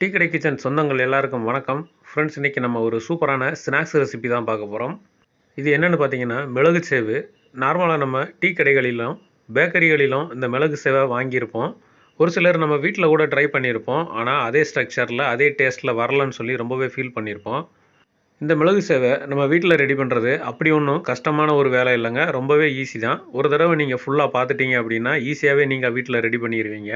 Tea கடை kitchen சொந்தங்கள் எல்லாருக்கும் வணக்கம். ஃப்ரெண்ட்ஸ் இன்றைக்கி நம்ம ஒரு சூப்பரான ஸ்நாக்ஸ் ரெசிபி தான் பார்க்க போகிறோம் இது என்னென்னு பார்த்தீங்கன்னா மிளகு சேவு. நார்மலாக நம்ம டீ கடைகளிலும் பேக்கரிகளிலும் இந்த மிளகு சேவை வாங்கியிருப்போம். ஒரு சிலர் நம்ம வீட்டில் கூட ட்ரை பண்ணியிருப்போம். ஆனால் அதே ஸ்ட்ரக்சரில் அதே டேஸ்ட்டில் வரலன்னு சொல்லி ரொம்பவே ஃபீல் பண்ணியிருப்போம். இந்த மிளகு சேவை நம்ம வீட்டில் ரெடி பண்ணுறது அப்படி ஒன்றும் கஷ்டமான ஒரு வேலை இல்லைங்க. ரொம்பவே ஈஸி தான். ஒரு தடவை நீங்கள் ஃபுல்லாக பார்த்துட்டீங்க அப்படின்னா ஈஸியாகவே நீங்கள் வீட்டில் ரெடி பண்ணிடுவீங்க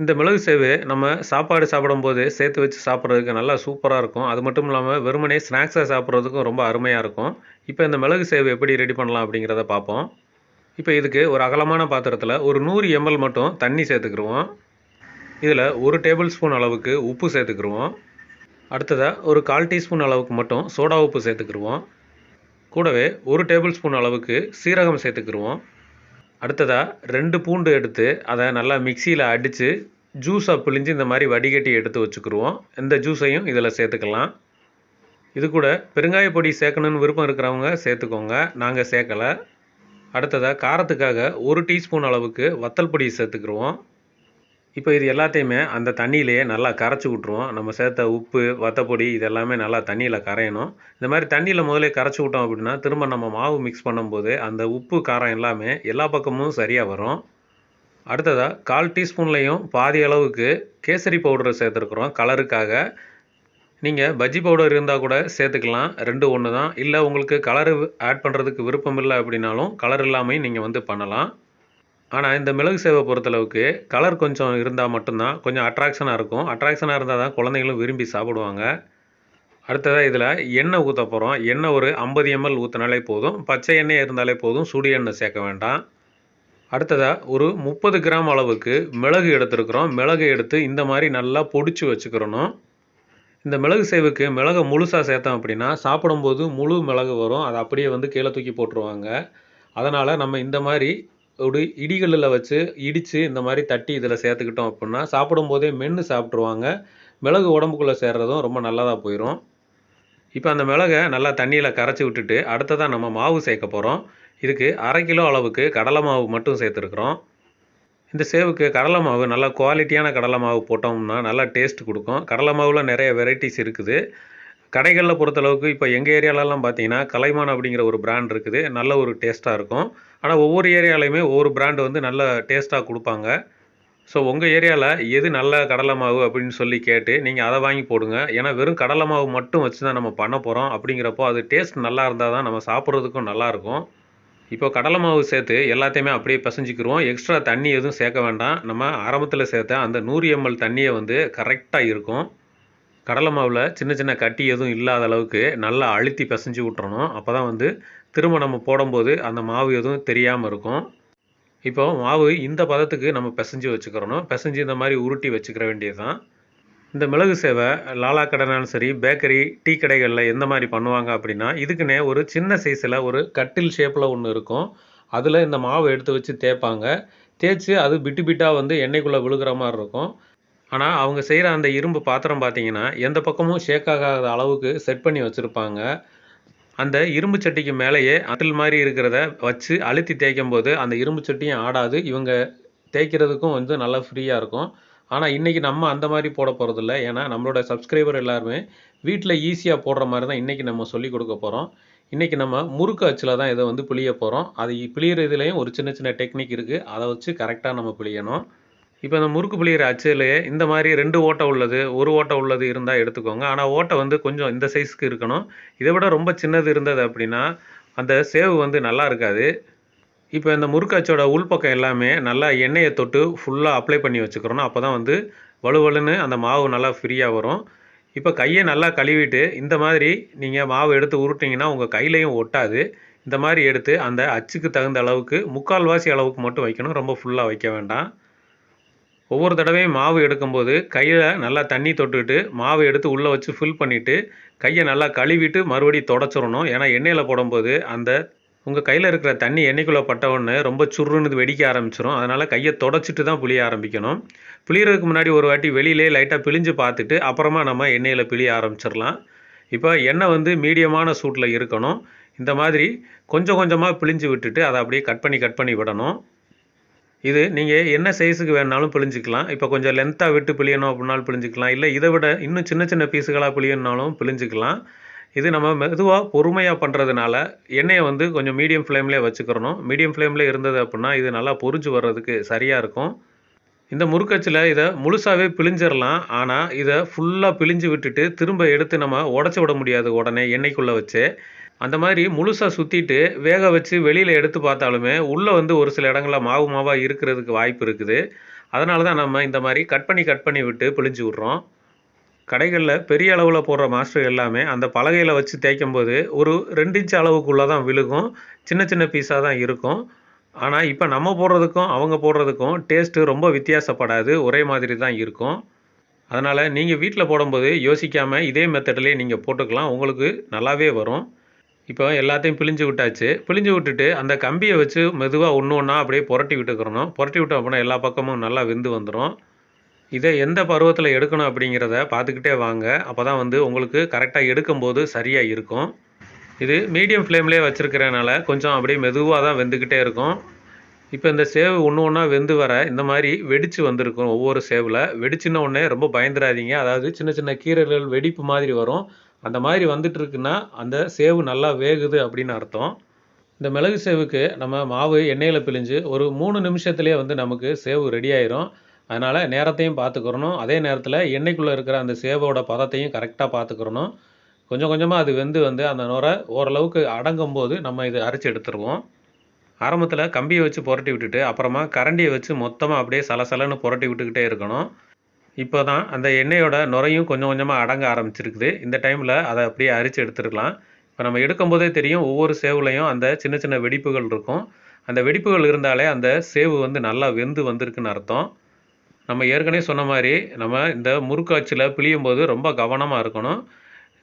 இந்த மிளகு சேவு நம்ம சாப்பாடு சாப்பிடும்போது சேர்த்து வச்சு சாப்பிட்றதுக்கு நல்லா சூப்பராக இருக்கும். அது மட்டும் இல்லாமல் வெறுமனே ஸ்நாக்ஸாக சாப்பிட்றதுக்கும் ரொம்ப அருமையாக இருக்கும். இப்போ இந்த மிளகு சேவு எப்படி ரெடி பண்ணலாம் அப்படிங்கிறத பார்ப்போம். இப்போ இதுக்கு ஒரு அகலமான பாத்திரத்தில் ஒரு நூறு எம்எல் மட்டும் தண்ணி சேர்த்துக்கிருவோம். இதில் ஒரு டேபிள் ஸ்பூன் அளவுக்கு உப்பு சேர்த்துக்கிருவோம். அடுத்ததாக ஒரு கால் டீஸ்பூன் அளவுக்கு மட்டும் சோடா உப்பு சேர்த்துக்கிருவோம். கூடவே ஒரு டேபிள் ஸ்பூன் அளவுக்கு சீரகம் சேர்த்துக்கிருவோம். அடுத்ததாக ரெண்டு பூண்டு எடுத்து அதை நல்லா மிக்சியில் அடித்து ஜூஸாக பிழிஞ்சு இந்த மாதிரி வடிகட்டி எடுத்து வச்சுக்கிருவோம். இந்த ஜூஸையும் இதில் சேர்த்துக்கலாம். இது கூட பெருங்காய பொடி சேர்க்கணுன்னு விருப்பம் இருக்கிறவங்க சேர்த்துக்கோங்க. நாங்கள் சேர்க்கலை. அடுத்ததாக காரத்துக்காக ஒரு டீஸ்பூன் அளவுக்கு வத்தல் பொடி சேர்த்துக்கிருவோம். இப்போ இது எல்லாத்தையுமே அந்த தண்ணியிலேயே நல்லா கரைச்சி விட்ருவோம் நம்ம சேர்த்த உப்பு வத்தப்பொடி இது எல்லாமே நல்லா தண்ணியில் கரையணும். இந்த மாதிரி தண்ணியில் முதலே கரைச்சி விட்டோம் அப்படின்னா திரும்ப நம்ம மாவு மிக்ஸ் பண்ணும்போது அந்த உப்பு காரம் எல்லாமே எல்லா பக்கமும் சரியாக வரும். அடுத்ததாக கால் டீஸ்பூன்லேயும் பாதி அளவுக்கு கேசரி பவுடரை சேர்த்துருக்குறோம். கலருக்காக. நீங்கள் பஜ்ஜி பவுடர் இருந்தால் கூட சேர்த்துக்கலாம். ரெண்டு ஒன்று தான் இல்லை உங்களுக்கு கலரு ஆட் பண்ணுறதுக்கு விருப்பம் இல்லை அப்படின்னாலும் கலர் இல்லாமையும் நீங்கள் வந்து பண்ணலாம். ஆனால் இந்த மிளகு சேவை பொறுத்தளவுக்கு கலர் கொஞ்சம் இருந்தால் மட்டும்தான் கொஞ்சம் அட்ராக்ஷனாக இருக்கும். அட்ராக்ஷனாக இருந்தால் தான் குழந்தைங்களும் விரும்பி சாப்பிடுவாங்க. அடுத்ததாக இதில் எண்ணெய் ஊற்ற போகிறோம் எண்ணெய் ஒரு ஐம்பது எம்எல் ஊற்றினாலே போதும். பச்சை எண்ணெய் இருந்தாலே போதும். சுடு எண்ணெய் சேர்க்க வேண்டாம். அடுத்ததாக ஒரு முப்பது கிராம் அளவுக்கு மிளகு எடுத்துருக்குறோம். மிளகு எடுத்து இந்த மாதிரி நல்லா பொடிச்சு வச்சுக்கிறணும். இந்த மிளகு சேவுக்கு மிளகை முழுசாக சேர்த்தோம் அப்படின்னா சாப்பிடும்போது முழு மிளகு வரும். அதை அப்படியே வந்து கீழே தூக்கி போட்டுருவாங்க. அதனால் நம்ம இந்த மாதிரி ஒரு இடிகளில் வச்சு இடித்து இந்த மாதிரி தட்டி இதில் சேர்த்துக்கிட்டோம் அப்படின்னா சாப்பிடும்போதே மென்று சாப்பிட்ருவாங்க மிளகு உடம்புக்குள்ளே சேர்றதும் ரொம்ப நல்லதாக போயிடும் இப்போ அந்த மிளகை நல்லா தண்ணியில் கரைச்சி விட்டுட்டு அடுத்ததாக நம்ம மாவு சேர்க்க போகிறோம் இதுக்கு அரை கிலோ அளவுக்கு கடலை மாவு மட்டும் சேர்த்துருக்குறோம். இந்த சேவுக்கு கடலை மாவு நல்லா குவாலிட்டியான கடலை மாவு போட்டோம்னா நல்லா டேஸ்ட் கொடுக்கும். கடலை மாவில் நிறைய வெரைட்டிஸ் இருக்குது. கடைகளில் பொறுத்தளவுக்கு இப்போ எங்கள் ஏரியாலலாம் பார்த்தீங்கன்னா கலைமான் அப்படிங்கிற ஒரு பிராண்ட் இருக்குது. நல்ல ஒரு டேஸ்ட்டாக இருக்கும். ஆனால் ஒவ்வொரு ஏரியாலையுமே ஒவ்வொரு பிராண்டு வந்து நல்ல டேஸ்ட்டாக கொடுப்பாங்க. ஸோ உங்கள் ஏரியாவில் எது நல்ல கடலை மாவு அப்படின்னு சொல்லி கேட்டு நீங்கள் அதை வாங்கி போடுங்க. ஏன்னா வெறும் கடலை மாவு மட்டும் வச்சு தான் நம்ம பண்ண போகிறோம் அப்படிங்கிறப்போ அது டேஸ்ட் நல்லா இருந்தால் தான் நம்ம சாப்பிட்றதுக்கும் நல்லாயிருக்கும் இப்போ கடலை மாவு சேர்த்து எல்லாத்தையுமே அப்படியே பிசைஞ்சிக்கிருவோம். எக்ஸ்ட்ரா தண்ணி எதுவும் சேர்க்க வேண்டாம். நம்ம ஆரம்பத்தில் சேர்த்த அந்த நூறு எம்எல் தண்ணியை வந்து கரெக்டாக இருக்கும். கடலை மாவில் சின்ன சின்ன கட்டி எதுவும் இல்லாத அளவுக்கு நல்லா அழுத்தி பிசைஞ்சு விட்றணும் அப்போ தான் வந்து திரும்ப நம்ம போடும்போது அந்த மாவு எதுவும் தெரியாமல் இருக்கும். இப்போ மாவு இந்த பதத்துக்கு நம்ம பிசைஞ்சு வச்சுக்கிறணும். பிசைஞ்சு இந்த மாதிரி உருட்டி வச்சுக்கிற வேண்டியது தான் இந்த மிளகு சேவை லாலா கடைனாலும் சரி பேக்கரி டீ கடைகளில் எந்த மாதிரி பண்ணுவாங்க அப்படின்னா இதுக்குன்னே ஒரு சின்ன சைஸில் ஒரு கட்டில் ஷேப்பில் ஒன்று இருக்கும். அதில் இந்த மாவை எடுத்து வச்சு தேய்ப்பாங்க. தேய்ச்சி அது பிட்டு பிட்டாக வந்து எண்ணெய்க்குள்ளே விழுகிற மாதிரி இருக்கும். ஆனால் அவங்க செய்கிற அந்த இரும்பு பாத்திரம் பார்த்தீங்கன்னா எந்த பக்கமும் ஷேக் ஆகாத அளவுக்கு செட் பண்ணி வச்சுருப்பாங்க. அந்த இரும்பு சட்டிக்கு மேலேயே அட்டில் மாதிரி இருக்கிறத வச்சு அழுத்தி தேய்க்கும் போது அந்த இரும்பு சட்டியும் ஆடாது. இவங்க தேய்க்கிறதுக்கும் வந்து நல்லா ஃப்ரீயாக இருக்கும். ஆனால் இன்றைக்கி நம்ம அந்த மாதிரி போட போகிறதில்ல ஏன்னா நம்மளோட சப்ஸ்கிரைபர் எல்லாருமே வீட்டில் ஈஸியாக போடுற மாதிரி தான் இன்றைக்கி நம்ம சொல்லி கொடுக்க போகிறோம் இன்றைக்கி நம்ம முறுக்கு அச்சில் தான் இதை வந்து பிழிய போகிறோம் அது பிழியறதுலேயும் ஒரு சின்ன சின்ன டெக்னிக் இருக்குது அதை வச்சு கரெக்டாக நம்ம பிழியணும் இப்போ இந்த முறுக்கு புளியிற அச்சிலேயே இந்த மாதிரி ரெண்டு ஓட்டை உள்ளது ஒரு ஓட்டை உள்ளது இருந்தால் எடுத்துக்கோங்க. ஆனால் ஓட்டை வந்து கொஞ்சம் இந்த சைஸ்க்கு இருக்கணும். இதை விட ரொம்ப சின்னது இருந்தது அப்படின்னா அந்த சேவு வந்து நல்லா இருக்காது. இப்போ இந்த முறுக்காச்சோட உள்பக்கம் எல்லாமே நல்லா எண்ணெயை தொட்டு ஃபுல்லாக அப்ளை பண்ணி வச்சுக்கிறோம் அப்போ தான் வந்து வலுவலுன்னு அந்த மாவு நல்லா ஃப்ரீயாக வரும். இப்போ கையை நல்லா கழுவிட்டு இந்த மாதிரி நீங்கள் மாவு எடுத்து உருட்டிங்கன்னா உங்கள் கையிலையும் ஒட்டாது. இந்த மாதிரி எடுத்து அந்த அச்சுக்கு தகுந்த அளவுக்கு முக்கால்வாசி அளவுக்கு மட்டும் வைக்கணும். ரொம்ப ஃபுல்லாக வைக்க வேண்டாம். ஒவ்வொரு தடவையும் மாவு எடுக்கும்போது கையில் நல்லா தண்ணி தொட்டுட்டு மாவு எடுத்து உள்ளே வச்சு ஃபில் பண்ணிவிட்டு கையை நல்லா கழுவிட்டு மறுபடியும் தொடச்சிடணும். ஏன்னா எண்ணெயில் போடும்போது அந்த உங்கள் கையில் இருக்கிற தண்ணி எண்ணெய்க்குள்ளே பட்ட ரொம்ப சுருன்னு வெடிக்க ஆரம்பிச்சிடும் அதனால் கையை தொடச்சிட்டு தான் புளிய ஆரம்பிக்கணும். புளியறதுக்கு முன்னாடி ஒரு வாட்டி வெளியிலே லைட்டாக பிழிஞ்சு பார்த்துட்டு அப்புறமா நம்ம எண்ணெயில் பிழிய ஆரம்பிச்சிடலாம். இப்போ எண்ணெய் வந்து மீடியமான சூட்டில் இருக்கணும். இந்த மாதிரி கொஞ்சம் கொஞ்சமாக பிழிஞ்சு விட்டுட்டு அதை அப்படியே கட் பண்ணி கட் பண்ணி விடணும். இது நீங்கள் என்ன சைஸுக்கு வேணாலும் பிழிஞ்சிக்கலாம். இப்போ கொஞ்சம் லென்த்தாக விட்டு பிழியணும் அப்படின்னாலும் பிழிஞ்சிக்கலாம். இல்லை இதை விட இன்னும் சின்ன சின்ன பீஸுகளாக பிழியணுனாலும் பிழிஞ்சிக்கலாம். இது நம்ம மெதுவாக பொறுமையாக பண்ணுறதுனால எண்ணெயை வந்து கொஞ்சம் மீடியம் ஃப்ளேம்லேயே வச்சுக்கிறணும். மீடியம் ஃப்ளேமில் இருந்தது அப்படின்னா இது நல்லா பொரிஞ்சு வர்றதுக்கு சரியாக இருக்கும். இந்த முறுக்கச்சில் இதை முழுசாகவே பிழிஞ்சிடலாம் ஆனால் இதை ஃபுல்லாக பிழிஞ்சு விட்டுட்டு திரும்ப எடுத்து நம்ம உடச்சி விட முடியாது உடனே எண்ணெய்க்குள்ளே வச்சு. அந்த மாதிரி முழுசாக சுற்றிட்டு வேக வச்சு வெளியில் எடுத்து பார்த்தாலுமே உள்ளே வந்து ஒரு சில இடங்களில் மாவு மாவாக இருக்கிறதுக்கு வாய்ப்பு இருக்குது. அதனால தான் நம்ம இந்த மாதிரி கட் பண்ணி கட் பண்ணி விட்டு பிழிஞ்சு விட்றோம். கடைகளில் பெரிய அளவில் போடுற மாஸ்டர் எல்லாமே அந்த பலகையில் வச்சு தேய்க்கும் போது ஒரு ரெண்டு இன்ச் அளவுக்குள்ளே தான் விழுகும். சின்ன சின்ன பீஸாக தான் இருக்கும். ஆனால் இப்போ நம்ம போடுறதுக்கும் அவங்க போடுறதுக்கும் டேஸ்ட்டு ரொம்ப வித்தியாசப்படாது. ஒரே மாதிரி தான் இருக்கும். அதனால் நீங்கள் வீட்டில் போடும்போது யோசிக்காமல் இதே மெத்தட்லேயே நீங்கள் போட்டுக்கலாம். உங்களுக்கு நல்லாவே வரும். இப்போ எல்லாத்தையும் பிழிஞ்சு விட்டாச்சு. பிழிஞ்சு விட்டுட்டு அந்த கம்பியை வச்சு மெதுவாக ஒன்று ஒன்றா அப்படியே புரட்டி விட்டுக்கிறணும். புரட்டி விட்டோம் அப்படின்னா எல்லா பக்கமும் நல்லா வெந்து வந்துடும் இதை எந்த பருவத்தில் எடுக்கணும் அப்படிங்கிறத பார்த்துக்கிட்டே வாங்க. அப்போ தான் வந்து உங்களுக்கு கரெக்டாக எடுக்கும்போது சரியாக இருக்கும். இது மீடியம் ஃப்ளேம்லேயே வச்சுருக்கிறனால கொஞ்சம் அப்படியே மெதுவாக தான் வெந்துக்கிட்டே இருக்கும். இப்போ இந்த சேவு ஒன்று ஒன்றா வெந்து வர இந்த மாதிரி வெடித்து வந்திருக்கும் ஒவ்வொரு சேவில். வெடிச்சின உடனே ரொம்ப பயந்துடாதீங்க. அதாவது சின்ன சின்ன கீரைகள் வெடிப்பு மாதிரி வரும். அந்த மாதிரி வந்துட்டு இருக்குன்னா அந்த சேவு நல்லா வேகுது அப்படின்னு அர்த்தம். இந்த மிளகு சேவுக்கு நம்ம மாவு எண்ணெயில் பிழிஞ்சு ஒரு மூணு நிமிஷத்துலேயே வந்து நமக்கு சேவு ரெடி ஆயிரும். அதனால் நேரத்தையும் பார்த்துக்கிறணும். அதே நேரத்தில் எண்ணெய்க்குள்ளே இருக்கிற அந்த சேவோட பதத்தையும் கரெக்டாக பார்த்துக்கிறணும். கொஞ்சம் கொஞ்சமாக அது வெந்து வந்து அந்த நுரை ஓரளவுக்கு அடங்கும் போது நம்ம இதை அரைச்சி எடுத்துருவோம். ஆரம்பத்தில் கம்பியை வச்சு புரட்டி விட்டுட்டு அப்புறமா கரண்டியை வச்சு மொத்தமாக அப்படியே சலசலன்னு புரட்டி விட்டுக்கிட்டே இருக்கணும். இப்போ தான் அந்த எண்ணெயோட நுரையும் கொஞ்சம் கொஞ்சமாக அடங்க ஆரம்பிச்சிருக்குது. இந்த டைமில் அதை அப்படியே அரித்து எடுத்துருக்கலாம். இப்போ நம்ம எடுக்கும்போதே தெரியும் ஒவ்வொரு சேவுலையும் அந்த சின்ன சின்ன வெடிப்புகள் இருக்கும். அந்த வெடிப்புகள் இருந்தாலே அந்த சேவு வந்து நல்லா வெந்து வந்திருக்குன்னு அர்த்தம். நம்ம ஏற்கனவே சொன்ன மாதிரி நம்ம இந்த முறுக்காச்சில் பிழியும் போது ரொம்ப கவனமாக இருக்கணும்.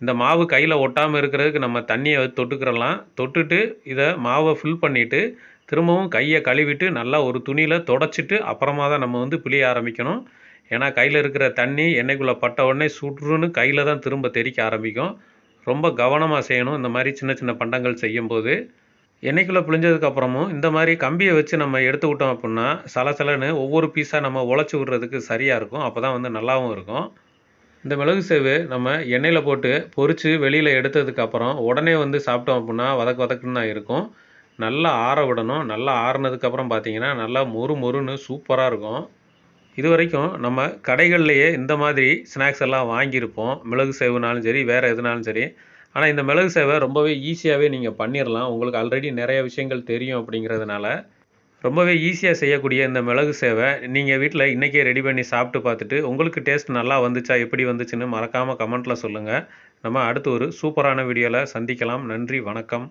இந்த மாவு கையில் ஒட்டாமல் இருக்கிறதுக்கு நம்ம தண்ணியை தொட்டுக்கிறலாம். தொட்டுட்டு இதை மாவை ஃபில் பண்ணிவிட்டு திரும்பவும் கையை கழுவிட்டு நல்லா ஒரு துணியில் தொடச்சிட்டு அப்புறமா தான் நம்ம வந்து பிழிய ஆரம்பிக்கணும். ஏன்னா கையில் இருக்கிற தண்ணி எண்ணெய்க்குள்ளே பட்ட உடனே சுற்றுன்னு கையில் தான் திரும்ப தெறிக்க ஆரம்பிக்கும். ரொம்ப கவனமாக செய்யணும். இந்த மாதிரி சின்ன சின்ன பண்டங்கள் செய்யும்போது. எண்ணெய்க்குள்ளே பிழிஞ்சதுக்கப்புறமும் இந்த மாதிரி கம்பியை வச்சு நம்ம எடுத்து விட்டோம் அப்படின்னா சலசலன்னு ஒவ்வொரு பீஸாக நம்ம உழைச்சி விட்றதுக்கு சரியாக இருக்கும். அப்போ தான் வந்து நல்லாவும் இருக்கும். இந்த மிளகு சேவு நம்ம எண்ணெயில் போட்டு பொரித்து வெளியில் எடுத்ததுக்கப்புறம் உடனே வந்து சாப்பிட்டோம் அப்படின்னா வதக்கு வதக்குன்னு தான் இருக்கும். நல்லா ஆற விடணும். நல்லா ஆறுனதுக்கப்புறம் பார்த்தீங்கன்னா நல்லா மொறு மொறுன்னு சூப்பராக இருக்கும். இது வரைக்கும் நம்ம கடைகள்லையே இந்த மாதிரி ஸ்நாக்ஸ் எல்லாம் வாங்கியிருப்போம். மிளகு சேவுனாலும் சரி வேறு எதுனாலும் சரி. ஆனால் இந்த மிளகு சேவை ரொம்பவே ஈஸியாகவே நீங்கள் பண்ணிடலாம் உங்களுக்கு ஆல்ரெடி நிறைய விஷயங்கள் தெரியும் அப்படிங்கிறதுனால ரொம்பவே ஈஸியாக செய்யக்கூடிய இந்த மிளகு சேவை நீங்கள் வீட்டில் இன்றைக்கே ரெடி பண்ணி சாப்பிட்டு பார்த்துட்டு உங்களுக்கு டேஸ்ட் நல்லா வந்துச்சா எப்படி வந்துச்சுன்னு மறக்காமல் கமெண்ட்டில் சொல்லுங்கள் நம்ம அடுத்து ஒரு சூப்பரான வீடியோவில் சந்திக்கலாம். நன்றி வணக்கம்.